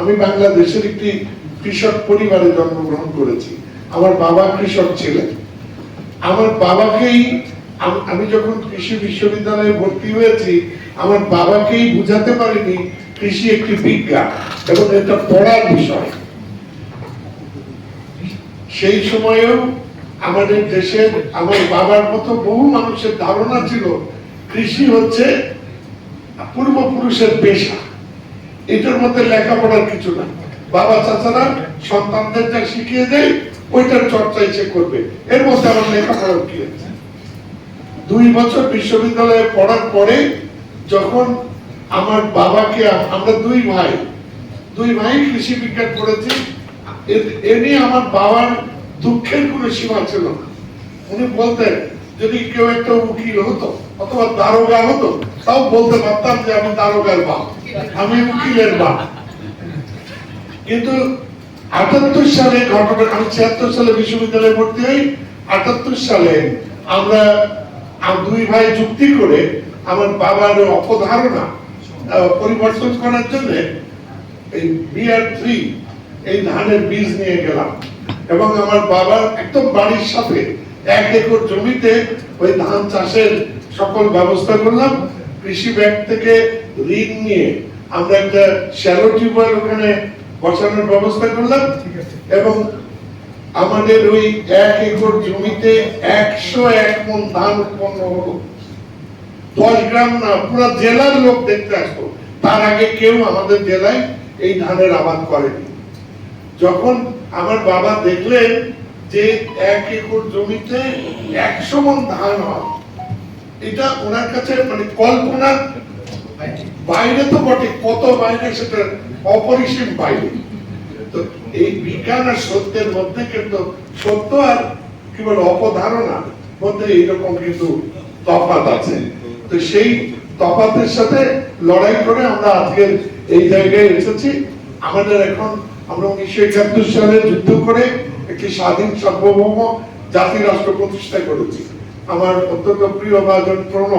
আমি বাংলাদেশের একটি কৃষক পরিবারে জন্মগ্রহণ করেছি। আমার বাবা কৃষক ছিলেন। আমার বাবাকেই আমি যখন কৃষি বিশ্ববিদ্যালয়ে ভর্তি হয়েছি, আমার বাবাকেই বুঝাতে পারিনি কৃষি একটি বিজ্ঞান এবং এটা পড়ার বিষয়। সেই সময়েও আমাদের দেশের, আমার বাবার মতো বহু মানুষের ধারণা ছিল, কৃষি হচ্ছে পূর্বপুরুষের পেশা। এটার মধ্যে লেখাপড়ার কিছু না। বাবা চাচারা সন্তানদের যা শিখিয়ে দেয়, ওইটার চর্চা ইচ্ছে করবে। এর মধ্যে আমার লেখাপড়ার কি আছে? দুই বছর বিশ্ববিদ্যালয়ে পড়ার পরে যখন আমার বাবাকে আমরা দুই ভাই দুই ভাই কৃষি বিজ্ঞান পড়েছি এ- নিয়ে আমার বাবার দুঃখের কোনো সীমা ছিল না। উনি বলতেন, যদি কেউ একটা উকিল হতো অথবা দারোগা হতো, তাও বলতে পারতাম যে আমি দারোগার বাপ। আমি উকিলের বাপ কিন্তু আটাত্তর সালে ঘটনা, আমি ছিয়াত্তর সালে বিশ্ববিদ্যালয়ে ভর্তি হই, আটাত্তর সালে আমরা দুই ভাই যুক্তি করে আমার বাবার অপধারণা পরিবর্তন করার জন্য এই বিআর থ্রি, এই ধানের বীজ নিয়ে গেলাম। এবং আমার বাবার একদম বাড়ির সাথে এক একর জমিতে ওই ধান চাষের সকল ব্যবস্থা করলাম। কৃষি ব্যাংক থেকে ঋণ নিয়ে আমরা একটা শ্যালো টিউবওয়েল ওখানে বসানোর ব্যবস্থা করলাম। এবং আমাদের ওই এক একর জমিতে একশো এক মন ধান উৎপন্ন হলো। দশ গ্রাম না পুরো জেলার লোক দেখতে আসতো। তার আগে কেউ আমাদের জেলায় এই ধানের আবাদ করেনি। যখন আমার বাবা দেখলেন যে এক একর জমিতে একশো মন ধান হয় এটা ওনার কাছে মানে কল্পনা বাইরে তো বটে, কত বাইরে সেটা অপরিসীম বাইরে। তো এই বিজ্ঞান আর সত্যের মধ্যে কিন্তু সত্য আর কি বলে অপধারণার মধ্যে এইরকম কিন্তু তফাত আছে। তো সেই তফাতের সাথে লড়াই করে আমরা আজকের এই জায়গায় এসেছি। আমাদের এখন আমরা উনিশশো একাত্তর সালে যুদ্ধ করে একটি স্বাধীন সার্বভৌম জাতি রাষ্ট্র প্রতিষ্ঠা করেছি। আমার অত্যন্ত প্রিয় ভাজন প্রণব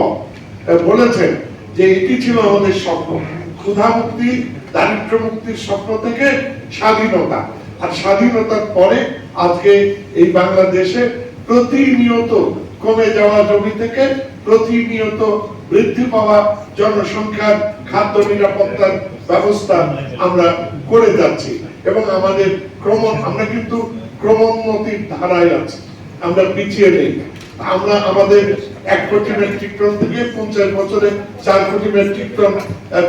বলেছেন যে এটি ছিল আমাদের স্বপ্ন। ক্ষুধা মুক্তি, দারিদ্র মুক্তির স্বপ্ন থেকে স্বাধীনতা। আর স্বাধীনতার পরে আজকে এই বাংলাদেশে প্রতিনিয়ত কমে যাওয়া জমি থেকে প্রতিনিয়ত বৃদ্ধি পাওয়া জনসংখ্যার খাদ্য নিরাপত্তার ব্যবস্থা আমরা করে যাচ্ছি। এবং আমাদের ক্রম, আমরা কিন্তু ক্রমোন্নতির ধারায় আছি। আমরা পিছিয়ে নেই। আমরা আমাদের এক কোটি মেট্রিক টন থেকে পঞ্চাশ বছরে চার কোটি মেট্রিক টন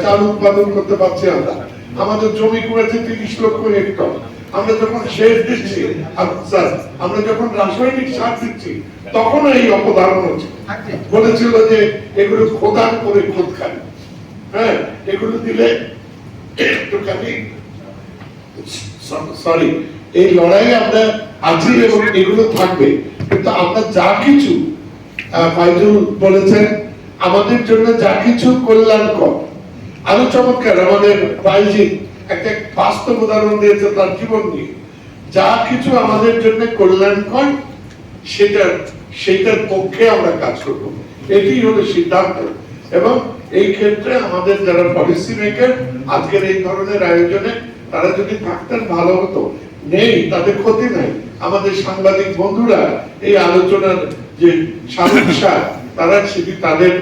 চাল উৎপাদন করতে পারছি আমরা। আমাদের জমি করেছে তিরিশ লক্ষ হেক্টর আমরা যখন সেচ দিচ্ছি স্যার আমরা যখন রাসায়নিক সার দিচ্ছি তখন এই অপধারণ হচ্ছে। বলেছিল যে এগুলো খোদান করে খোদ খায়। হ্যাঁ এগুলো দিলে একটুখানি সরি এই লড়াই আমরা আছি এবং এগুলো থাকবে। কিন্তু আমরা যা কিছু ফাইজুল বলেছেন, আমাদের জন্য যা কিছু কল্যাণকর। আরও চমৎকার, আমাদের বাইজি একটা বাস্তব উদাহরণ দিয়েছে তার জীবন নিয়ে। যা কিছু আমাদের জন্য কল্যাণকর, সেটার সেটার পক্ষে আমরা কাজ করব। এটি হলো সিদ্ধান্ত। এবং এই ক্ষেত্রে আমাদের যারা পলিসি মেকার আজকের এই ধরনের আয়োজনে তারা যদি থাকতেন, ভালো হতো। নেই, তাতে ক্ষতি নাই। আমাদের সাংবাদিক বন্ধুরা এই আলোচনার যে সামীক্ষা তারা সেটি তাদের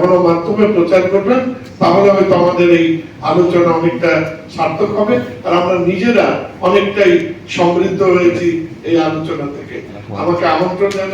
গণমাধ্যমে প্রচার করবেন, তাহলে হয়তো আমাদের এই আলোচনা অনেকটা সার্থক হবে, আর আমরা নিজেরা অনেকটাই সমৃদ্ধ হয়েছি এই আলোচনা থেকে। আমাকে আমন্ত্রণ জানান